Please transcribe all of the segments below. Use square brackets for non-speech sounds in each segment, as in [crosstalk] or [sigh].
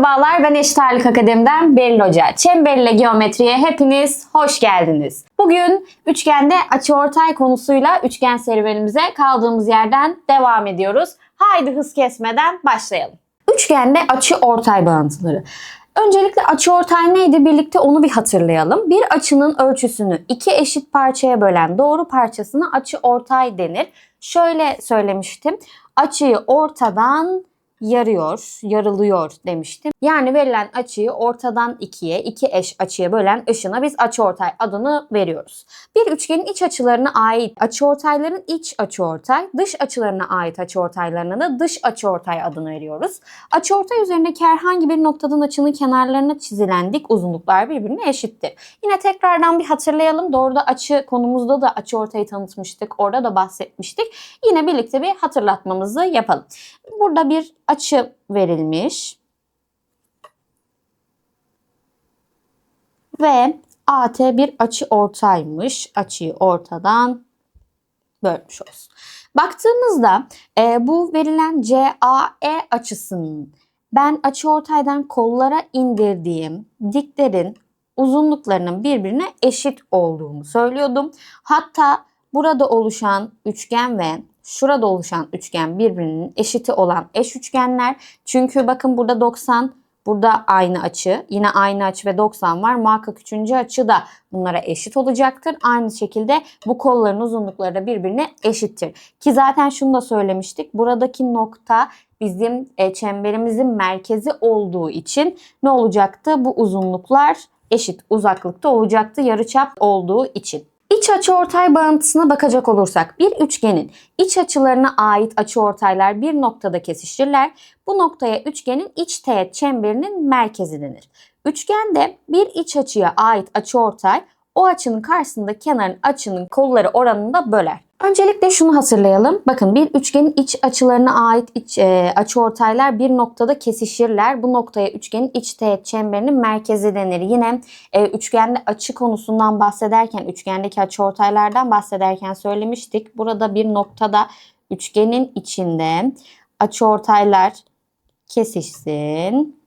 Merhabalar ben Eşit Ağırlık Akademi'den Beril Hoca. Çemberle geometriye hepiniz hoş geldiniz. Bugün üçgende açıortay konusuyla üçgen serüvenimize kaldığımız yerden devam ediyoruz. Haydi hız kesmeden başlayalım. Üçgende açı ortay bağıntıları. Öncelikle açı ortay neydi? Birlikte onu bir hatırlayalım. Bir açının ölçüsünü iki eşit parçaya bölen doğru parçasına açı ortay denir. Şöyle söylemiştim. Açıyı ortadan yarıyor, yarılıyor demiştim. Yani verilen açıyı ortadan ikiye, iki eş açıya bölen ışına biz açıortay adını veriyoruz. Bir üçgenin iç açılarına ait açıortayların iç açıortay, dış açılarına ait açıortaylarına da dış açıortay adını veriyoruz. Açıortay üzerindeki herhangi bir noktadan açının kenarlarına çizilen dik uzunluklar birbirine eşittir. Yine tekrardan bir hatırlayalım. Doğruda açı konumuzda da açıortayı tanıtmıştık. Orada da bahsetmiştik. Yine birlikte bir hatırlatmamızı yapalım. Burada bir açı verilmiş. Ve AT bir açı ortaymış. Açıyı ortadan bölmüş olsun. Baktığımızda e, bu verilen CAE açısının ben açı ortaydan kollara indirdiğim diklerin uzunluklarının birbirine eşit olduğunu söylüyordum. Hatta burada oluşan üçgen ve şurada oluşan üçgen birbirinin eşiti olan eş üçgenler. Çünkü bakın burada 90, burada aynı açı, yine aynı açı ve 90 var. Muhakkak üçüncü açı da bunlara eşit olacaktır. Aynı şekilde bu kolların uzunlukları da birbirine eşittir. Ki zaten şunu da söylemiştik. Buradaki nokta bizim e, çemberimizin merkezi olduğu için ne olacaktı? Bu uzunluklar eşit uzaklıkta olacaktı yarıçap olduğu için. İç açıortay bağıntısına bakacak olursak bir üçgenin iç açılarına ait açıortaylar bir noktada kesişirler. Bu noktaya üçgenin iç teğet çemberinin merkezi denir. Üçgende bir iç açıya ait açıortay o açının karşısında kenarın açının kolları oranında böler. Öncelikle şunu hatırlayalım. Bakın bir üçgenin iç açılarına ait iç, e, açıortaylar bir noktada kesişirler. Bu noktaya üçgenin iç teğet çemberinin merkezi denir. Yine e, üçgende açı konusundan bahsederken, üçgendeki açıortaylardan bahsederken söylemiştik. Burada bir noktada üçgenin içinde açıortaylar kesişsin.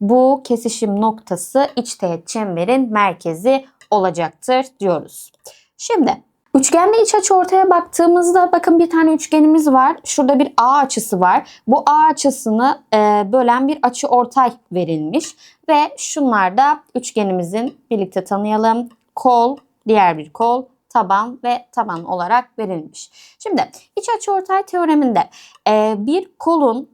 Bu kesişim noktası iç teğet çemberin merkezi olacaktır diyoruz. Şimdi Üçgende iç açı ortaya baktığımızda bakın bir tane üçgenimiz var. Şurada bir A açısı var. Bu A açısını e, bölen bir açı ortay verilmiş. Ve şunlar da üçgenimizin birlikte tanıyalım. Kol, diğer bir kol, taban ve taban olarak verilmiş. Şimdi iç açı ortay teoreminde e, bir kolun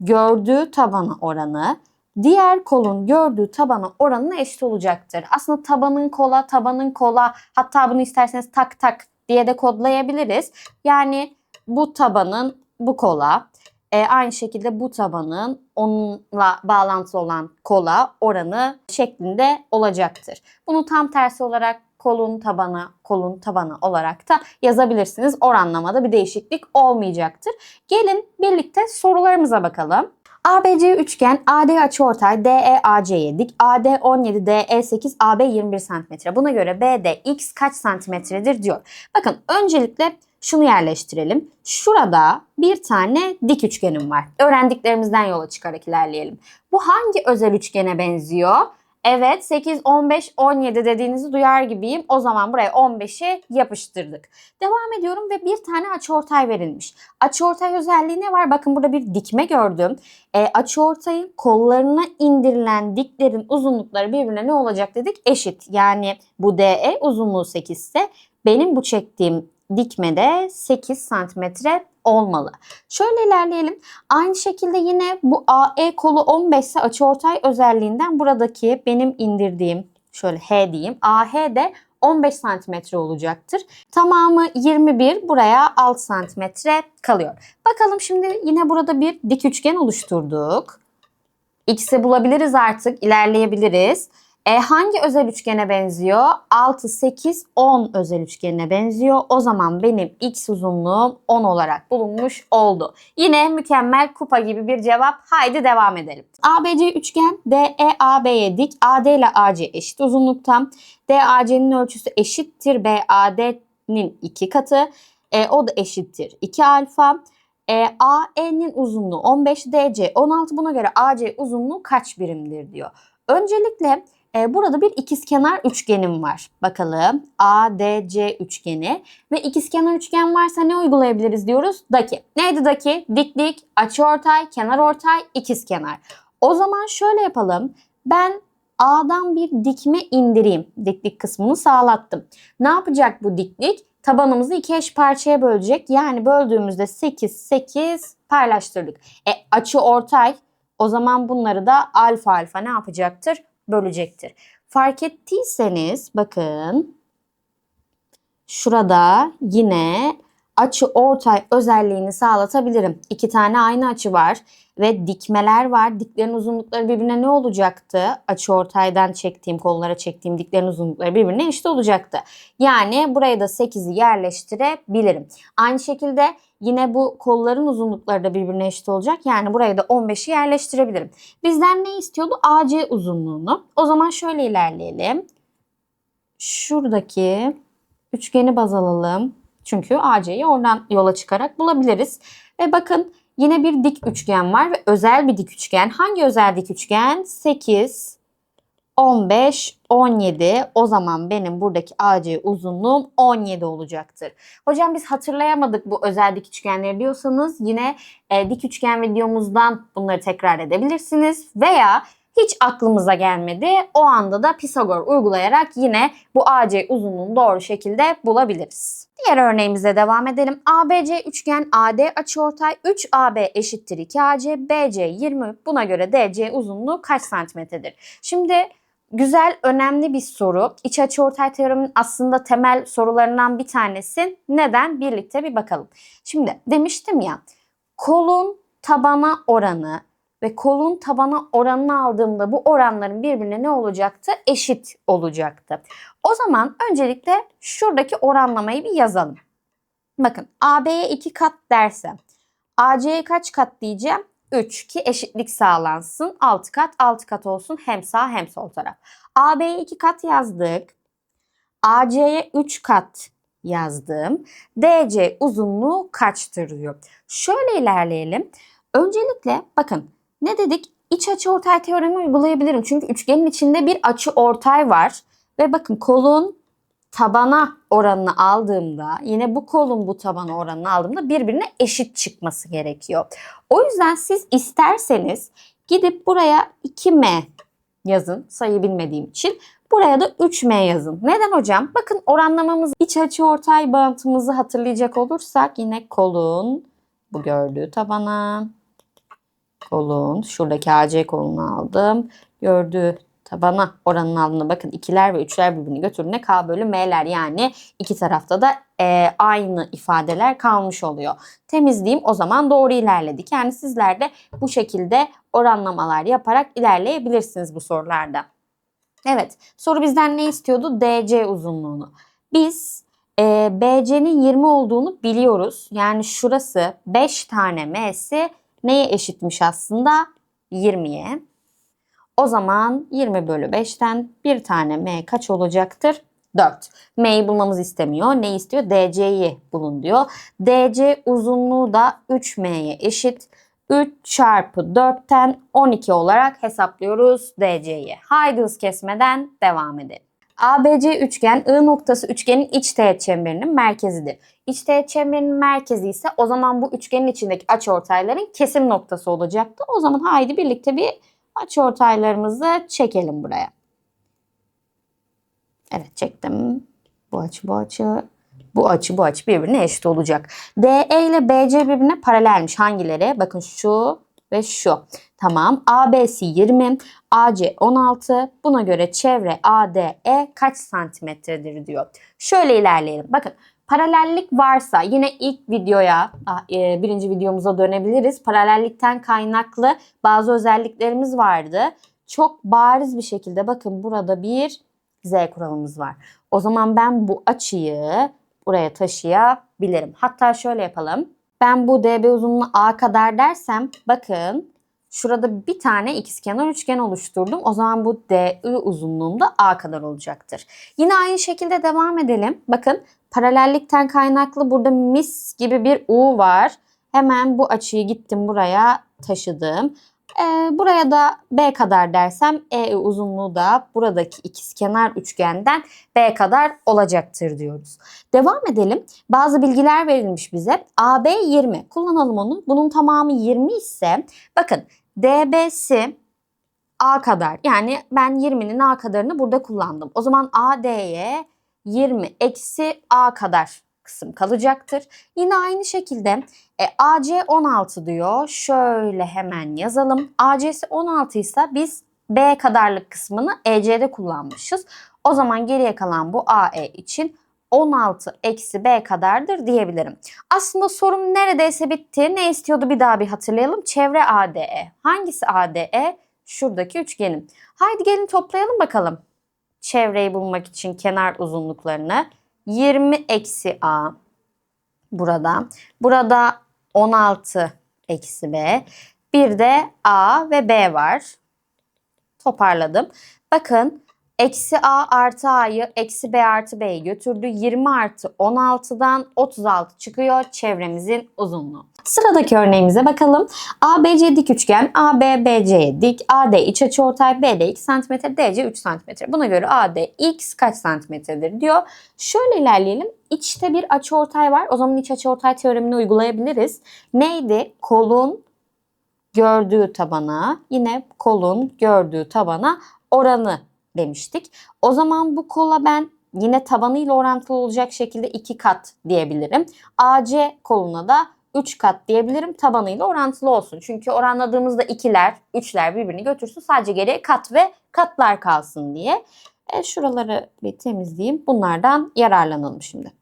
gördüğü tabana oranı diğer kolun gördüğü tabana oranına eşit olacaktır. Aslında tabanın kola, tabanın kola hatta bunu isterseniz tak tak diye de kodlayabiliriz. Yani bu tabanın bu kola, e, aynı şekilde bu tabanın onunla bağlantılı olan kola oranı şeklinde olacaktır. Bunu tam tersi olarak kolun tabana, kolun tabana olarak da yazabilirsiniz. Oranlamada bir değişiklik olmayacaktır. Gelin birlikte sorularımıza bakalım. ABC üçgen AD açıortay DE AC'ye dik AD 17 DE 8 AB 21 cm. Buna göre BD x kaç santimetredir diyor. Bakın öncelikle şunu yerleştirelim. Şurada bir tane dik üçgenim var. Öğrendiklerimizden yola çıkarak ilerleyelim. Bu hangi özel üçgene benziyor? Evet 8, 15, 17 dediğinizi duyar gibiyim. O zaman buraya 15'i yapıştırdık. Devam ediyorum ve bir tane açıortay verilmiş. Açıortay özelliği ne var? Bakın burada bir dikme gördüm. E, açıortayın kollarına indirilen diklerin uzunlukları birbirine ne olacak dedik? Eşit. Yani bu DE uzunluğu 8 ise benim bu çektiğim dikmede 8 santimetre olmalı. Şöyle ilerleyelim. Aynı şekilde yine bu AE kolu 15 ise açıortay özelliğinden buradaki benim indirdiğim şöyle H diyeyim. AH de 15 santimetre olacaktır. Tamamı 21 buraya 6 santimetre kalıyor. Bakalım şimdi yine burada bir dik üçgen oluşturduk. X'i bulabiliriz artık ilerleyebiliriz. E, hangi özel üçgene benziyor? 6, 8, 10 özel üçgenine benziyor. O zaman benim x uzunluğum 10 olarak bulunmuş oldu. Yine mükemmel kupa gibi bir cevap. Haydi devam edelim. ABC üçgen DEAB'ye dik. AD ile AC eşit uzunlukta. DAC'nin ölçüsü eşittir BAD'nin 2 katı. E, o da eşittir 2 alfa. E, AE'nin uzunluğu 15, DC 16 buna göre AC uzunluğu kaç birimdir diyor. Öncelikle e, burada bir ikizkenar üçgenim var. Bakalım ADC üçgeni ve ikizkenar üçgen varsa ne uygulayabiliriz diyoruz? Daki. Neydi daki? Diklik, açıortay, kenarortay, ikizkenar. O zaman şöyle yapalım. Ben A'dan bir dikme indireyim. Diklik kısmını sağlattım. Ne yapacak bu diklik? Tabanımızı iki eş parçaya bölecek. Yani böldüğümüzde 8, 8 paylaştırdık. E açı ortay o zaman bunları da alfa alfa ne yapacaktır? Bölecektir. Fark ettiyseniz bakın şurada yine açı ortay özelliğini sağlatabilirim. İki tane aynı açı var ve dikmeler var. Diklerin uzunlukları birbirine ne olacaktı? Açı ortaydan çektiğim kollara çektiğim diklerin uzunlukları birbirine eşit olacaktı. Yani buraya da 8'i yerleştirebilirim. Aynı şekilde yine bu kolların uzunlukları da birbirine eşit olacak. Yani buraya da 15'i yerleştirebilirim. Bizden ne istiyordu? AC uzunluğunu. O zaman şöyle ilerleyelim. Şuradaki üçgeni baz alalım. Çünkü AC'yi oradan yola çıkarak bulabiliriz. Ve bakın yine bir dik üçgen var ve özel bir dik üçgen. Hangi özel dik üçgen? 8, 15, 17. O zaman benim buradaki AC uzunluğum 17 olacaktır. Hocam biz hatırlayamadık bu özel dik üçgenleri diyorsanız yine e, dik üçgen videomuzdan bunları tekrar edebilirsiniz. Veya hiç aklımıza gelmedi. O anda da Pisagor uygulayarak yine bu AC uzunluğunu doğru şekilde bulabiliriz. Diğer örneğimize devam edelim. ABC üçgen AD açıortay 3AB eşittir 2AC, BC 20. Buna göre DC uzunluğu kaç santimetredir? Şimdi güzel, önemli bir soru. İç açıortay teoreminin aslında temel sorularından bir tanesi. Neden? Birlikte bir bakalım. Şimdi demiştim ya, kolun tabana oranı ve kolun tabana oranını aldığımda bu oranların birbirine ne olacaktı? Eşit olacaktı. O zaman öncelikle şuradaki oranlamayı bir yazalım. Bakın AB'ye 2 kat dersem AC'ye kaç kat diyeceğim? 3 ki eşitlik sağlansın. 6 kat 6 kat olsun hem sağ hem sol taraf. AB'ye 2 kat yazdık. AC'ye 3 kat yazdım. DC uzunluğu kaçtır diyor. Şöyle ilerleyelim. Öncelikle bakın ne dedik? İç açı ortay teoremi uygulayabilirim. Çünkü üçgenin içinde bir açı ortay var. Ve bakın kolun tabana oranını aldığımda yine bu kolun bu tabana oranını aldığımda birbirine eşit çıkması gerekiyor. O yüzden siz isterseniz gidip buraya 2m yazın sayı bilmediğim için. Buraya da 3m yazın. Neden hocam? Bakın oranlamamız iç açı ortay bağıntımızı hatırlayacak olursak yine kolun bu gördüğü tabana kolun şuradaki AC kolunu aldım. Gördüğü tabana oranını aldığında bakın ikiler ve üçler birbirini götürdüğünde K bölü M'ler yani iki tarafta da e, aynı ifadeler kalmış oluyor. Temizleyeyim o zaman doğru ilerledik. Yani sizler de bu şekilde oranlamalar yaparak ilerleyebilirsiniz bu sorularda. Evet soru bizden ne istiyordu? DC uzunluğunu. Biz e, BC'nin 20 olduğunu biliyoruz. Yani şurası 5 tane M'si neye eşitmiş aslında? 20'ye. O zaman 20 bölü 5'ten bir tane M kaç olacaktır? 4. M'yi bulmamızı istemiyor. Ne istiyor? DC'yi bulun diyor. DC uzunluğu da 3M'ye eşit. 3 çarpı 4'ten 12 olarak hesaplıyoruz DC'yi. Haydi hız kesmeden devam edelim. ABC üçgen I noktası üçgenin iç teğet çemberinin merkezidir. İç teğet çemberinin merkezi ise o zaman bu üçgenin içindeki açıortayların kesim noktası olacaktı. O zaman haydi birlikte bir açıortaylarımızı çekelim buraya. Evet çektim. Bu açı bu açı bu açı bu açı birbirine eşit olacak. DE ile BC birbirine paralelmiş. Hangileri? Bakın şu ve şu. Tamam. AB'si 20, AC 16. Buna göre çevre ADE kaç santimetredir diyor. Şöyle ilerleyelim. Bakın paralellik varsa yine ilk videoya e, birinci videomuza dönebiliriz. Paralellikten kaynaklı bazı özelliklerimiz vardı. Çok bariz bir şekilde bakın burada bir Z kuralımız var. O zaman ben bu açıyı buraya taşıyabilirim. Hatta şöyle yapalım. Ben bu DB uzunluğu A kadar dersem bakın şurada bir tane ikizkenar üçgen oluşturdum. O zaman bu DI uzunluğum da A kadar olacaktır. Yine aynı şekilde devam edelim. Bakın paralellikten kaynaklı burada mis gibi bir U var. Hemen bu açıyı gittim buraya taşıdım. Ee, buraya da B kadar dersem E uzunluğu da buradaki ikizkenar üçgenden B kadar olacaktır diyoruz. Devam edelim. Bazı bilgiler verilmiş bize. AB 20. Kullanalım onu. Bunun tamamı 20 ise bakın DB'si A kadar. Yani ben 20'nin A kadarını burada kullandım. O zaman AD'ye 20 eksi A kadar kısım kalacaktır. Yine aynı şekilde e, AC 16 diyor. Şöyle hemen yazalım. AC'si 16 ise biz B kadarlık kısmını EC'de kullanmışız. O zaman geriye kalan bu AE için 16 eksi B kadardır diyebilirim. Aslında sorum neredeyse bitti. Ne istiyordu bir daha bir hatırlayalım. Çevre ADE. Hangisi ADE? Şuradaki üçgenim. Haydi gelin toplayalım bakalım. Çevreyi bulmak için kenar uzunluklarını. 20 eksi A burada. Burada 16 eksi B. Bir de A ve B var. Toparladım. Bakın eksi A artı A'yı eksi B artı B'yi götürdü. 20 artı 16'dan 36 çıkıyor çevremizin uzunluğu. Sıradaki örneğimize bakalım. ABC dik üçgen, AB BC'ye dik, AD iç açıortay, BD 2 cm, DC 3 cm. Buna göre AD x kaç santimetredir diyor. Şöyle ilerleyelim. İçte bir açıortay var. O zaman iç açıortay teoremini uygulayabiliriz. Neydi? Kolun gördüğü tabana, yine kolun gördüğü tabana oranı demiştik. O zaman bu kola ben yine tabanıyla orantılı olacak şekilde 2 kat diyebilirim. AC koluna da 3 kat diyebilirim tabanıyla orantılı olsun. Çünkü oranladığımızda ikiler, üçler birbirini götürsün. Sadece geriye kat ve katlar kalsın diye. E, şuraları bir temizleyeyim. Bunlardan yararlanalım şimdi.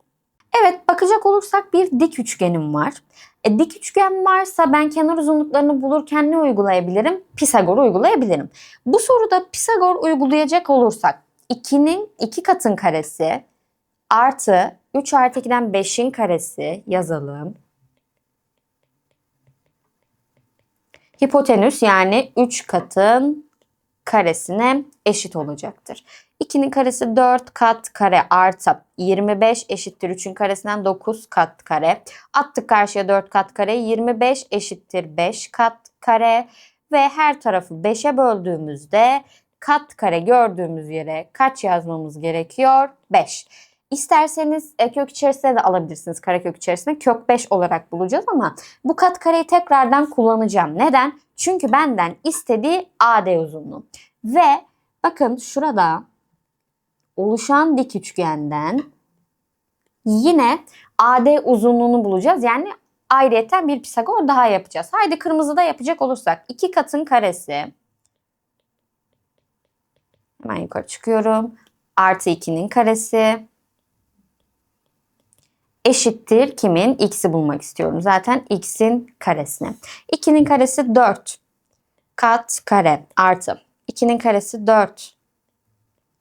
Evet bakacak olursak bir dik üçgenim var. E, dik üçgen varsa ben kenar uzunluklarını bulurken ne uygulayabilirim? Pisagor uygulayabilirim. Bu soruda Pisagor uygulayacak olursak 2'nin 2 katın karesi artı 3 artı 2'den 5'in karesi yazalım. Hipotenüs yani 3 katın karesine eşit olacaktır. 2'nin karesi 4 kat kare artı 25 eşittir 3'ün karesinden 9 kat kare. Attık karşıya 4 kat kare 25 eşittir 5 kat kare ve her tarafı 5'e böldüğümüzde kat kare gördüğümüz yere kaç yazmamız gerekiyor? 5. İsterseniz e, kök içerisinde de alabilirsiniz karekök içerisinde. Kök 5 olarak bulacağız ama bu kat kareyi tekrardan kullanacağım. Neden? Çünkü benden istediği AD uzunluğu. Ve bakın şurada oluşan dik üçgenden yine AD uzunluğunu bulacağız. Yani ayrıyeten bir Pisagor daha yapacağız. Haydi kırmızıda yapacak olursak iki katın karesi hemen yukarı çıkıyorum. Artı 2'nin karesi eşittir kimin? X'i bulmak istiyorum. Zaten X'in karesini. 2'nin karesi 4 kat kare artı 2'nin karesi 4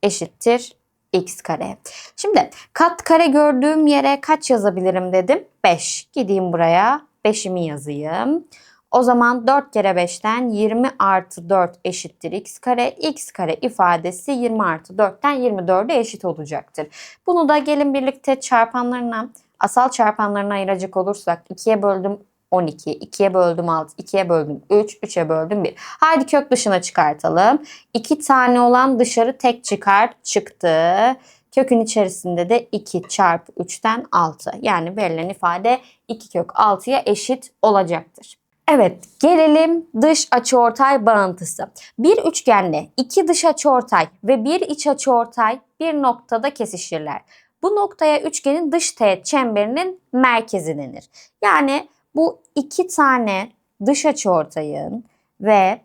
eşittir x kare. Şimdi kat kare gördüğüm yere kaç yazabilirim dedim? 5. Gideyim buraya 5'imi yazayım. O zaman 4 kere 5'ten 20 artı 4 eşittir x kare. x kare ifadesi 20 artı 4'ten 24'e eşit olacaktır. Bunu da gelin birlikte çarpanlarına, asal çarpanlarına ayıracak olursak 2'ye böldüm 12, 2'ye böldüm 6, 2'ye böldüm 3, 3'e böldüm 1. Haydi kök dışına çıkartalım. 2 tane olan dışarı tek çıkar çıktı. Kökün içerisinde de 2 çarpı 3'ten 6. Yani verilen ifade 2 kök 6'ya eşit olacaktır. Evet gelelim dış açıortay bağıntısı. Bir üçgende iki dış açıortay ve bir iç açıortay bir noktada kesişirler. Bu noktaya üçgenin dış teğet çemberinin merkezi denir. Yani bu iki tane dış açıortayın ve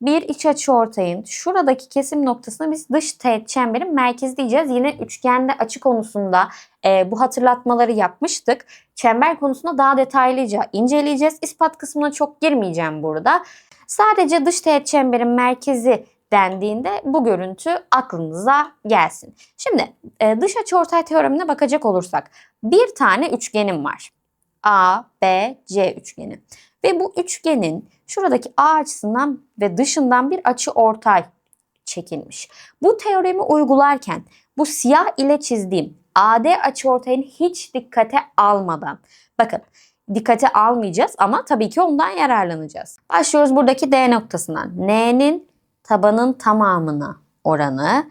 bir iç açıortayın şuradaki kesim noktasına biz dış teğet çemberin merkezi diyeceğiz. Yine üçgende açı konusunda e, bu hatırlatmaları yapmıştık. Çember konusunda daha detaylıca inceleyeceğiz. İspat kısmına çok girmeyeceğim burada. Sadece dış teğet çemberin merkezi dendiğinde bu görüntü aklınıza gelsin. Şimdi e, dış açıortay teoremine bakacak olursak bir tane üçgenim var. A, B, C üçgeni. Ve bu üçgenin şuradaki A açısından ve dışından bir açı ortay çekilmiş. Bu teoremi uygularken bu siyah ile çizdiğim AD açıortayını hiç dikkate almadan bakın dikkate almayacağız ama tabii ki ondan yararlanacağız. Başlıyoruz buradaki D noktasından. N'nin tabanın tamamına oranı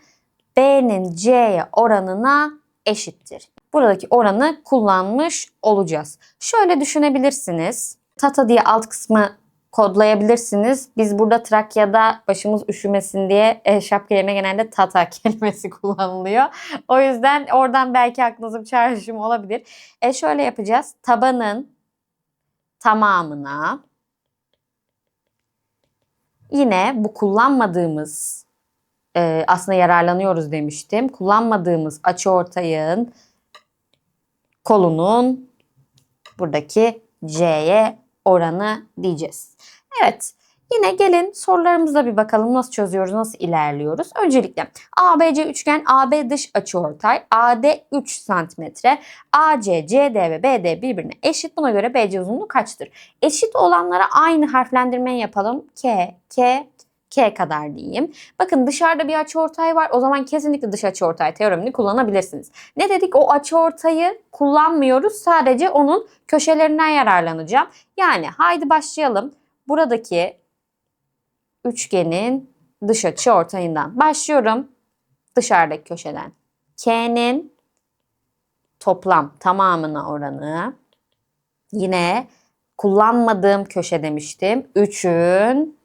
B'nin C'ye oranına eşittir. Buradaki oranı kullanmış olacağız. Şöyle düşünebilirsiniz. Tata diye alt kısmı kodlayabilirsiniz. Biz burada Trakya'da başımız üşümesin diye e, şapka yerine genelde tata [laughs] kelimesi kullanılıyor. O yüzden oradan belki aklınıza bir çağrışım olabilir. E şöyle yapacağız. Tabanın tamamına yine bu kullanmadığımız e, aslında yararlanıyoruz demiştim. Kullanmadığımız açıortayın kolunun buradaki C'ye oranı diyeceğiz. Evet. Yine gelin sorularımıza bir bakalım nasıl çözüyoruz, nasıl ilerliyoruz. Öncelikle ABC üçgen AB dış açıortay, AD 3 cm, AC, CD ve BD birbirine eşit. Buna göre BC uzunluğu kaçtır? Eşit olanlara aynı harflendirmeyi yapalım. K, K, K kadar diyeyim. Bakın dışarıda bir açıortay var. O zaman kesinlikle dış açıortay teoremini kullanabilirsiniz. Ne dedik? O açıortayı kullanmıyoruz. Sadece onun köşelerinden yararlanacağım. Yani haydi başlayalım. Buradaki üçgenin dış açı ortayından başlıyorum. Dışarıdaki köşeden. K'nin toplam tamamına oranı. Yine kullanmadığım köşe demiştim. 3'ün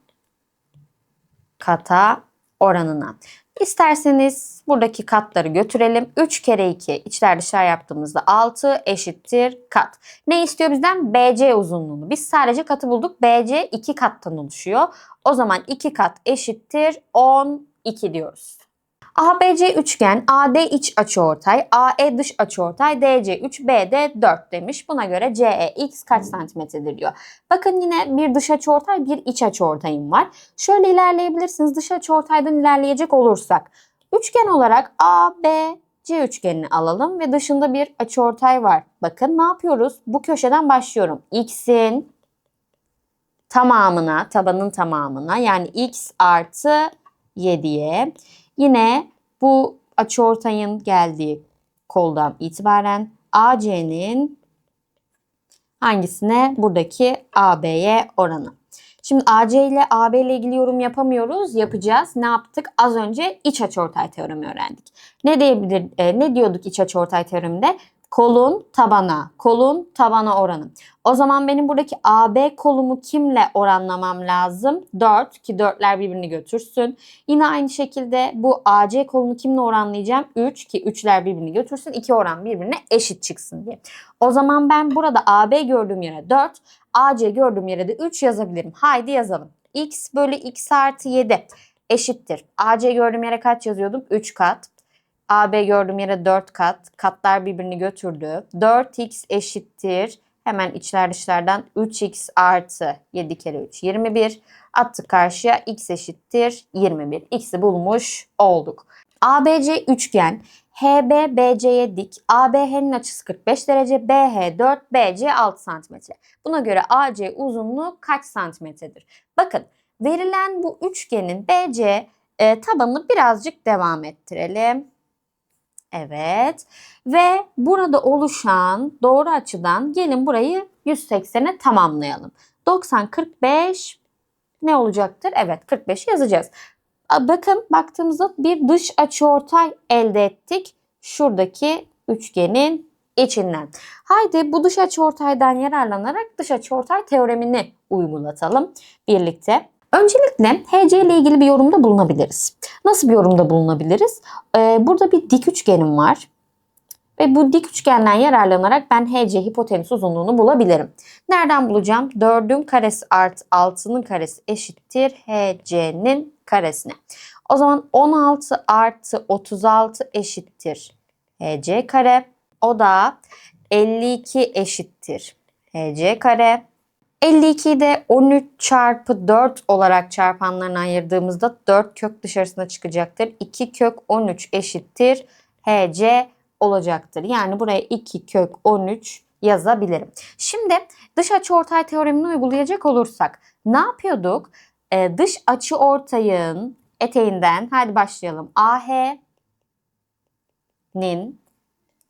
kata oranına. İsterseniz buradaki katları götürelim. 3 kere 2 içler dışlar yaptığımızda 6 eşittir kat. Ne istiyor bizden? BC uzunluğunu. Biz sadece katı bulduk. BC 2 kattan oluşuyor. O zaman 2 kat eşittir 12 diyoruz. ABC üçgen, AD iç açıortay, AE dış açıortay, DC 3, BD 4 demiş. Buna göre CE kaç santimetredir diyor. Bakın yine bir dış açıortay, bir iç açıortayım var. Şöyle ilerleyebilirsiniz. Dış açıortaydan ilerleyecek olursak. Üçgen olarak ABC üçgenini alalım ve dışında bir açıortay var. Bakın ne yapıyoruz? Bu köşeden başlıyorum. X'in tamamına, tabanın tamamına yani x artı 7'ye Yine bu açıortayın geldiği koldan itibaren AC'nin hangisine? Buradaki AB'ye oranı. Şimdi AC ile AB ile ilgili yorum yapamıyoruz. Yapacağız. Ne yaptık? Az önce iç açıortay teoremi öğrendik. Ne diyebilir e, ne diyorduk iç açıortay teoreminde? Kolun tabana, kolun tabana oranı. O zaman benim buradaki AB kolumu kimle oranlamam lazım? 4 ki 4'ler birbirini götürsün. Yine aynı şekilde bu AC kolunu kimle oranlayacağım? 3 ki 3'ler birbirini götürsün. 2 oran birbirine eşit çıksın diye. O zaman ben burada AB gördüğüm yere 4, AC gördüğüm yere de 3 yazabilirim. Haydi yazalım. x bölü x artı 7 eşittir. AC gördüğüm yere kaç yazıyordum? 3 kat. AB gördüğüm yere 4 kat. Katlar birbirini götürdü. 4x eşittir. Hemen içler dışlardan 3x artı 7 kere 3 21. Attık karşıya x eşittir 21. X'i bulmuş olduk. ABC üçgen HB BC'ye dik. ABH'nin açısı 45 derece. BH 4, BC 6 santimetre. Buna göre AC uzunluğu kaç santimetredir? Bakın verilen bu üçgenin BC e, tabanını birazcık devam ettirelim. Evet. Ve burada oluşan doğru açıdan gelin burayı 180'e tamamlayalım. 90, 45 ne olacaktır? Evet 45 yazacağız. Bakın baktığımızda bir dış açıortay elde ettik. Şuradaki üçgenin içinden. Haydi bu dış açıortaydan yararlanarak dış açıortay teoremini uygulatalım birlikte. Öncelikle HC ile ilgili bir yorumda bulunabiliriz. Nasıl bir yorumda bulunabiliriz? Ee, burada bir dik üçgenim var. Ve bu dik üçgenden yararlanarak ben HC hipotenüs uzunluğunu bulabilirim. Nereden bulacağım? 4'ün karesi artı 6'nın karesi eşittir HC'nin karesine. O zaman 16 artı 36 eşittir HC kare. O da 52 eşittir HC kare. 52'yi de 13 çarpı 4 olarak çarpanlarına ayırdığımızda 4 kök dışarısına çıkacaktır. 2 kök 13 eşittir HC olacaktır. Yani buraya 2 kök 13 yazabilirim. Şimdi dış açı ortay teoremini uygulayacak olursak ne yapıyorduk? Ee, dış açı ortayın eteğinden hadi başlayalım. AH'nin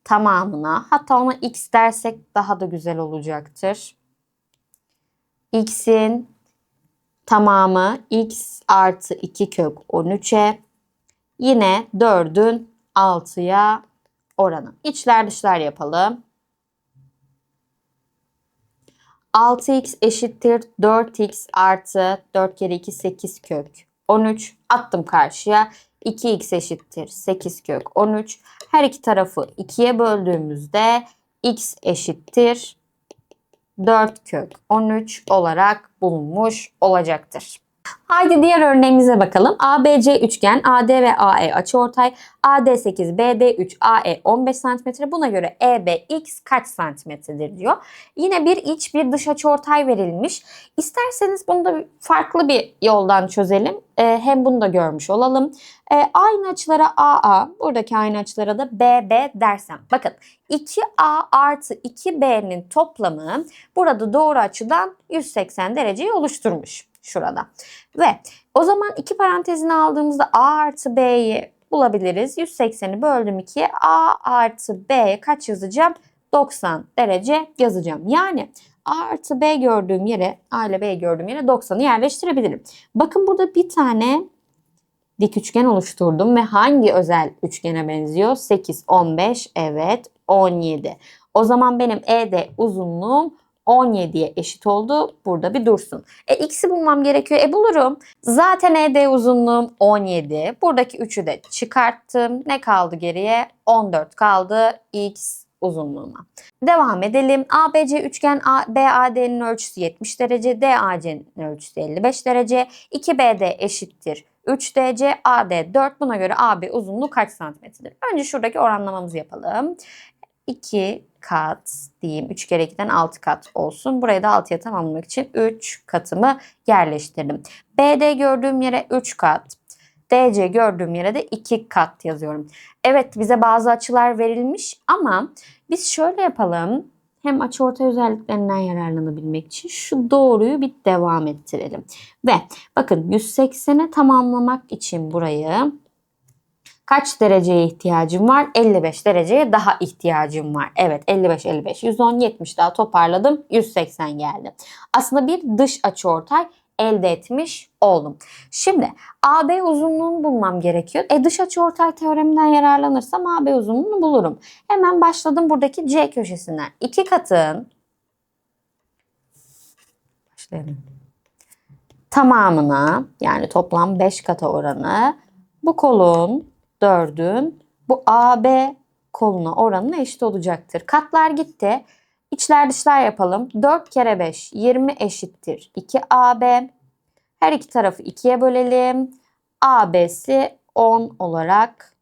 tamamına hatta ona x dersek daha da güzel olacaktır. X'in tamamı x artı 2 kök 13'e yine 4'ün 6'ya oranı. İçler dışlar yapalım. 6x eşittir 4x artı 4 kere 2 8 kök 13 attım karşıya. 2x eşittir 8 kök 13. Her iki tarafı 2'ye böldüğümüzde x eşittir 4 kök 13 olarak bulunmuş olacaktır. Haydi diğer örneğimize bakalım. ABC üçgen, AD ve AE açıortay, AD 8, BD 3, AE 15 cm. Buna göre EBX kaç santimetredir diyor. Yine bir iç bir dış açıortay verilmiş. İsterseniz bunu da farklı bir yoldan çözelim. Ee, hem bunu da görmüş olalım. Ee, aynı açılara AA, buradaki aynı açılara da BB dersem. Bakın 2A artı 2B'nin toplamı burada doğru açıdan 180 dereceyi oluşturmuş şurada. Ve o zaman iki parantezini aldığımızda A artı B'yi bulabiliriz. 180'i böldüm 2'ye A artı B'ye kaç yazacağım? 90 derece yazacağım. Yani A artı B gördüğüm yere, A ile B gördüğüm yere 90'ı yerleştirebilirim. Bakın burada bir tane dik üçgen oluşturdum ve hangi özel üçgene benziyor? 8, 15, evet 17. O zaman benim ED uzunluğum 17'ye eşit oldu. Burada bir dursun. E x'i bulmam gerekiyor. E bulurum. Zaten ED uzunluğum 17. Buradaki 3'ü de çıkarttım. Ne kaldı geriye? 14 kaldı x uzunluğuma. Devam edelim. ABC üçgen BAD'nin ölçüsü 70 derece, DAC'nin ölçüsü 55 derece. 2BD eşittir 3 DC, AD 4. Buna göre AB uzunluğu kaç santimetredir? Önce şuradaki oranlamamızı yapalım. 2 kat diyeyim. 3 kere 2'den 6 kat olsun. Burayı da 6'ya tamamlamak için 3 katımı yerleştirdim. BD gördüğüm yere 3 kat. DC gördüğüm yere de 2 kat yazıyorum. Evet bize bazı açılar verilmiş ama biz şöyle yapalım. Hem açıortay özelliklerinden yararlanabilmek için şu doğruyu bir devam ettirelim. Ve bakın 180'e tamamlamak için burayı kaç dereceye ihtiyacım var? 55 dereceye daha ihtiyacım var. Evet 55 55 110 70 daha toparladım 180 geldi. Aslında bir dış açıortay elde etmiş oldum. Şimdi AB uzunluğunu bulmam gerekiyor. E dış açıortay teoreminden yararlanırsam AB uzunluğunu bulurum. Hemen başladım buradaki C köşesinden. İki katın başlayalım. Tamamına yani toplam 5 kata oranı bu kolun 4'ün bu AB koluna oranına eşit olacaktır. Katlar gitti. İçler dışlar yapalım. 4 kere 5 20 eşittir 2AB. Her iki tarafı 2'ye bölelim. AB'si 10 olarak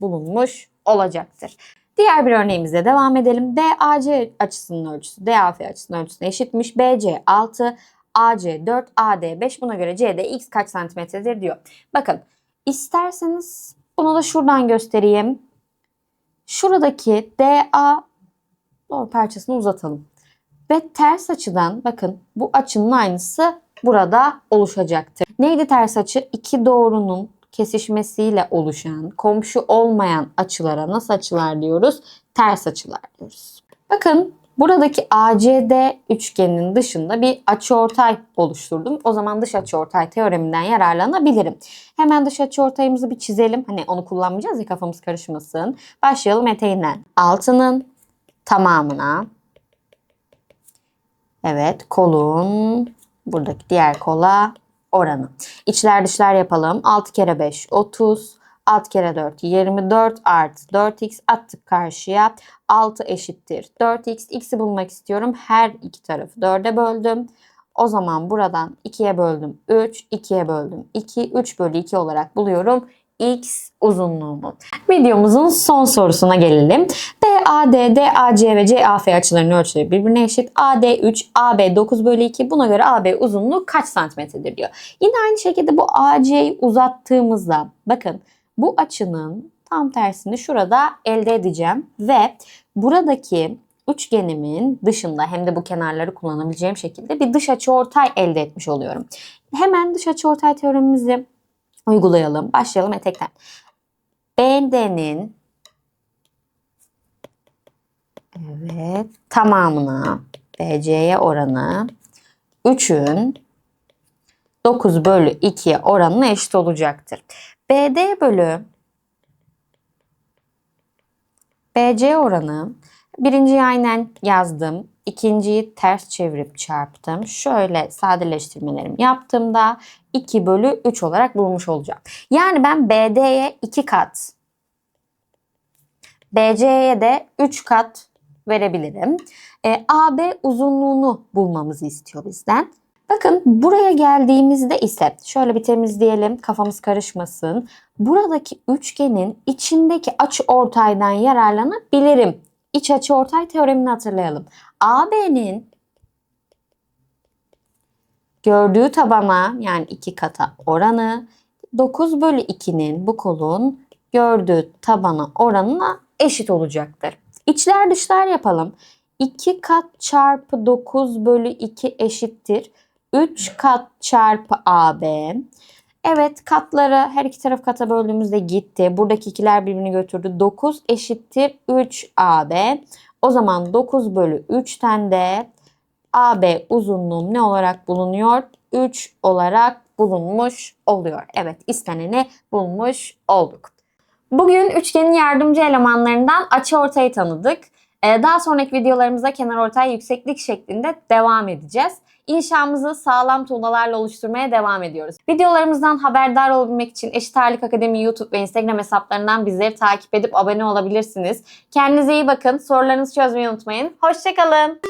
bulunmuş olacaktır. Diğer bir örneğimize devam edelim. BAC açısının ölçüsü DAF açısının ölçüsüne eşitmiş. BC 6, AC 4, AD 5. Buna göre CD x kaç santimetredir diyor. Bakın isterseniz bunu da şuradan göstereyim. Şuradaki DA doğru parçasını uzatalım. Ve ters açıdan bakın bu açının aynısı burada oluşacaktır. Neydi ters açı? İki doğrunun kesişmesiyle oluşan, komşu olmayan açılara nasıl açılar diyoruz? Ters açılar diyoruz. Bakın buradaki ACD üçgeninin dışında bir açıortay oluşturdum. O zaman dış açıortay teoreminden yararlanabilirim. Hemen dış açıortayımızı bir çizelim. Hani onu kullanmayacağız ya kafamız karışmasın. Başlayalım eteğinden. Altının tamamına Evet kolun buradaki diğer kola oranı. İçler dışlar yapalım. 6 kere 5 30. 6 kere 4 24 artı 4x attık karşıya. 6 eşittir 4x. X'i bulmak istiyorum. Her iki tarafı 4'e böldüm. O zaman buradan 2'ye böldüm 3, 2'ye böldüm 2, 3 bölü 2 olarak buluyorum x uzunluğumu. Videomuzun son sorusuna gelelim. BAD, DAC ve CAF açılarının ölçüleri birbirine eşit. AD 3, AB 9 bölü 2. Buna göre AB uzunluğu kaç santimetredir diyor. Yine aynı şekilde bu AC'yi uzattığımızda bakın bu açının tam tersini şurada elde edeceğim ve buradaki üçgenimin dışında hem de bu kenarları kullanabileceğim şekilde bir dış açıortay elde etmiş oluyorum. Hemen dış açıortay teoremimizi uygulayalım. Başlayalım etekten. BD'nin Evet. Tamamına BC'ye oranı 3'ün 9 bölü 2'ye oranına eşit olacaktır. BD bölü BC oranı birinciyi aynen yazdım. ikinciyi ters çevirip çarptım. Şöyle sadeleştirmelerimi yaptığımda 2 bölü 3 olarak bulmuş olacağım. Yani ben BD'ye 2 kat, BC'ye de 3 kat verebilirim. E, AB uzunluğunu bulmamızı istiyor bizden. Bakın buraya geldiğimizde ise şöyle bir temizleyelim kafamız karışmasın. Buradaki üçgenin içindeki açı ortaydan yararlanabilirim. İç açı ortay teoremini hatırlayalım. AB'nin gördüğü tabana yani iki kata oranı 9 bölü 2'nin bu kolun gördüğü tabana oranına eşit olacaktır. İçler dışlar yapalım. 2 kat çarpı 9 bölü 2 eşittir. 3 kat çarpı AB. Evet katları her iki taraf kata böldüğümüzde gitti. Buradaki ikiler birbirini götürdü. 9 eşittir 3 AB. O zaman 9 bölü 3'ten de AB uzunluğum ne olarak bulunuyor? 3 olarak bulunmuş oluyor. Evet isteneni bulmuş olduk. Bugün üçgenin yardımcı elemanlarından açıortayı tanıdık. Ee, Daha sonraki videolarımızda kenarortay yükseklik şeklinde devam edeceğiz. İnşamızı sağlam tuğlalarla oluşturmaya devam ediyoruz. Videolarımızdan haberdar olabilmek için Eşit Ağırlık Akademi YouTube ve Instagram hesaplarından bizleri takip edip abone olabilirsiniz. Kendinize iyi bakın. Sorularınızı çözmeyi unutmayın. Hoşçakalın.